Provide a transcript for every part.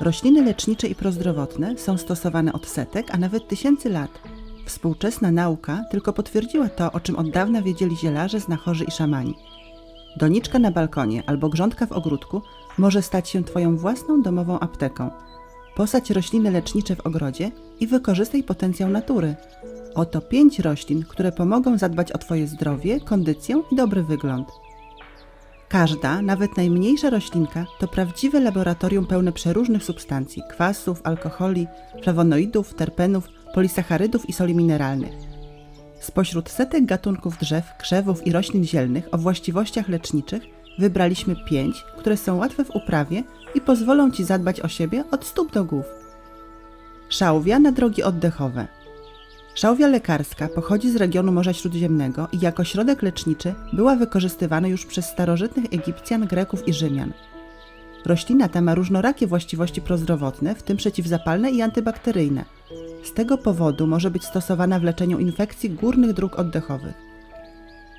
Rośliny lecznicze i prozdrowotne są stosowane od setek, a nawet tysięcy lat. Współczesna nauka tylko potwierdziła to, o czym od dawna wiedzieli zielarze, znachorzy i szamani. Doniczka na balkonie albo grządka w ogródku może stać się Twoją własną domową apteką. Posadź rośliny lecznicze w ogrodzie i wykorzystaj potencjał natury. Oto pięć roślin, które pomogą zadbać o Twoje zdrowie, kondycję i dobry wygląd. Każda, nawet najmniejsza roślinka, to prawdziwe laboratorium pełne przeróżnych substancji kwasów, alkoholi, flawonoidów, terpenów, polisacharydów i soli mineralnych. Spośród setek gatunków drzew, krzewów i roślin zielnych o właściwościach leczniczych wybraliśmy pięć, które są łatwe w uprawie i pozwolą Ci zadbać o siebie od stóp do głów. Szałwia na drogi oddechowe. Szałwia lekarska pochodzi z regionu Morza Śródziemnego i jako środek leczniczy była wykorzystywana już przez starożytnych Egipcjan, Greków i Rzymian. Roślina ta ma różnorakie właściwości prozdrowotne, w tym przeciwzapalne i antybakteryjne. Z tego powodu może być stosowana w leczeniu infekcji górnych dróg oddechowych.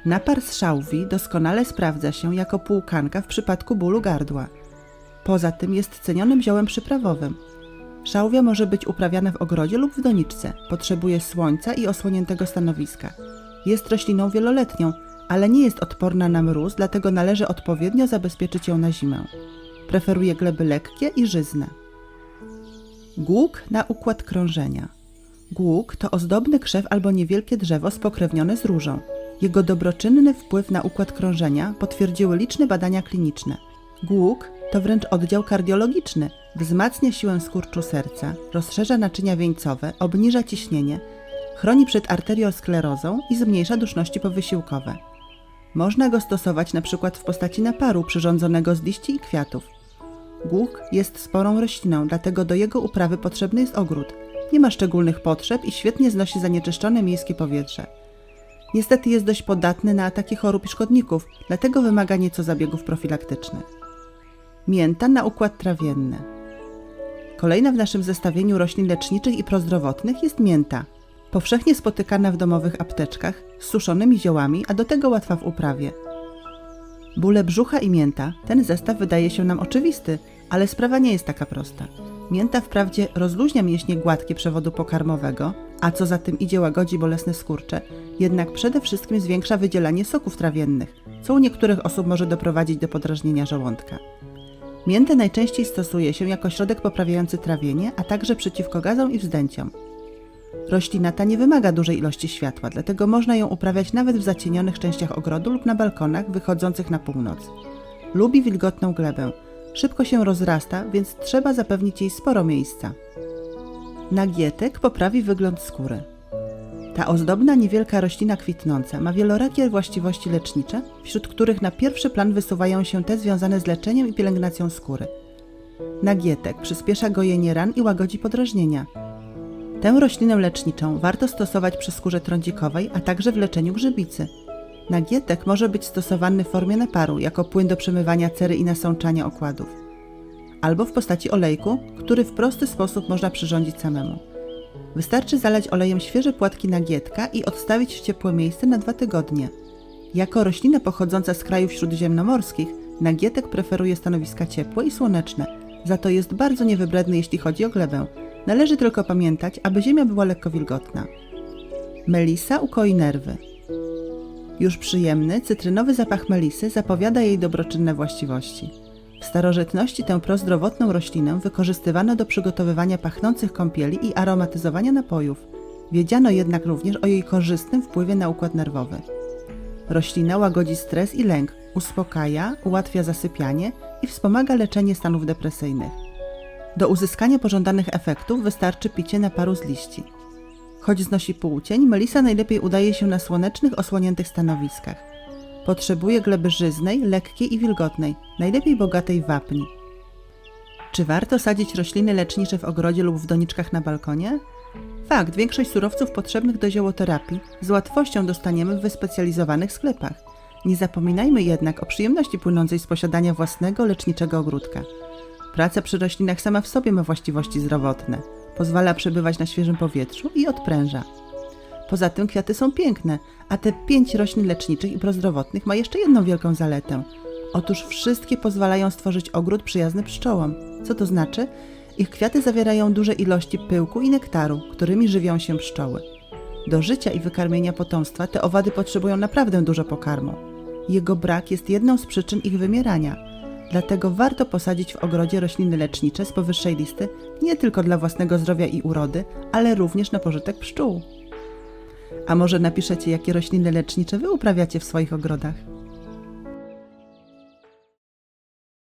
Napar z szałwi doskonale sprawdza się jako płukanka w przypadku bólu gardła. Poza tym jest cenionym ziołem przyprawowym. Szałwia może być uprawiana w ogrodzie lub w doniczce. Potrzebuje słońca i osłoniętego stanowiska. Jest rośliną wieloletnią, ale nie jest odporna na mróz, dlatego należy odpowiednio zabezpieczyć ją na zimę. Preferuje gleby lekkie i żyzne. Głuk na układ krążenia. Głuk to ozdobny krzew albo niewielkie drzewo spokrewnione z różą. Jego dobroczynny wpływ na układ krążenia potwierdziły liczne badania kliniczne. Głuk to wręcz oddział kardiologiczny. Wzmacnia siłę skurczu serca, rozszerza naczynia wieńcowe, obniża ciśnienie, chroni przed arteriosklerozą i zmniejsza duszności powysiłkowe. Można go stosować przykład w postaci naparu przyrządzonego z liści i kwiatów. Głuk jest sporą rośliną, dlatego do jego uprawy potrzebny jest ogród. Nie ma szczególnych potrzeb i świetnie znosi zanieczyszczone miejskie powietrze. Niestety jest dość podatny na ataki chorób i szkodników, dlatego wymaga nieco zabiegów profilaktycznych. Mięta na układ trawienny. Kolejna w naszym zestawieniu roślin leczniczych i prozdrowotnych jest mięta. Powszechnie spotykana w domowych apteczkach, z suszonymi ziołami, a do tego łatwa w uprawie. Bóle brzucha i mięta. Ten zestaw wydaje się nam oczywisty, ale sprawa nie jest taka prosta. Mięta wprawdzie rozluźnia mięśnie gładkie przewodu pokarmowego, a co za tym idzie łagodzi bolesne skurcze, jednak przede wszystkim zwiększa wydzielanie soków trawiennych, co u niektórych osób może doprowadzić do podrażnienia żołądka. Miętę najczęściej stosuje się jako środek poprawiający trawienie, a także przeciwko gazom i wzdęciom. Roślina ta nie wymaga dużej ilości światła, dlatego można ją uprawiać nawet w zacienionych częściach ogrodu lub na balkonach wychodzących na północ. Lubi wilgotną glebę. Szybko się rozrasta, więc trzeba zapewnić jej sporo miejsca. Nagietek poprawi wygląd skóry. Ta ozdobna, niewielka roślina kwitnąca ma wielorakie właściwości lecznicze, wśród których na pierwszy plan wysuwają się te związane z leczeniem i pielęgnacją skóry. Nagietek przyspiesza gojenie ran i łagodzi podrażnienia. Tę roślinę leczniczą warto stosować przy skórze trądzikowej, a także w leczeniu grzybicy. Nagietek może być stosowany w formie naparu, jako płyn do przemywania cery i nasączania okładów. Albo w postaci olejku, który w prosty sposób można przyrządzić samemu. Wystarczy zalać olejem świeże płatki nagietka i odstawić w ciepłe miejsce na dwa tygodnie. Jako roślina pochodząca z krajów śródziemnomorskich, nagietek preferuje stanowiska ciepłe i słoneczne, za to jest bardzo niewybredny jeśli chodzi o glebę. Należy tylko pamiętać, aby ziemia była lekko wilgotna. Melisa ukoi nerwy. Już przyjemny, cytrynowy zapach melisy zapowiada jej dobroczynne właściwości. W starożytności tę prozdrowotną roślinę wykorzystywano do przygotowywania pachnących kąpieli i aromatyzowania napojów. Wiedziano jednak również o jej korzystnym wpływie na układ nerwowy. Roślina łagodzi stres i lęk, uspokaja, ułatwia zasypianie i wspomaga leczenie stanów depresyjnych. Do uzyskania pożądanych efektów wystarczy picie naparu z liści. Choć znosi płócień, melisa najlepiej udaje się na słonecznych, osłoniętych stanowiskach. Potrzebuje gleby żyznej, lekkiej i wilgotnej, najlepiej bogatej wapni. Czy warto sadzić rośliny lecznicze w ogrodzie lub w doniczkach na balkonie? Fakt, większość surowców potrzebnych do ziołoterapii z łatwością dostaniemy w wyspecjalizowanych sklepach. Nie zapominajmy jednak o przyjemności płynącej z posiadania własnego leczniczego ogródka. Praca przy roślinach sama w sobie ma właściwości zdrowotne. Pozwala przebywać na świeżym powietrzu i odpręża. Poza tym kwiaty są piękne, a te pięć roślin leczniczych i prozdrowotnych ma jeszcze jedną wielką zaletę. Otóż wszystkie pozwalają stworzyć ogród przyjazny pszczołom. Co to znaczy? Ich kwiaty zawierają duże ilości pyłku i nektaru, którymi żywią się pszczoły. Do życia i wykarmienia potomstwa te owady potrzebują naprawdę dużo pokarmu. Jego brak jest jedną z przyczyn ich wymierania. Dlatego warto posadzić w ogrodzie rośliny lecznicze z powyższej listy nie tylko dla własnego zdrowia i urody, ale również na pożytek pszczół. A może napiszecie, jakie rośliny lecznicze wy uprawiacie w swoich ogrodach?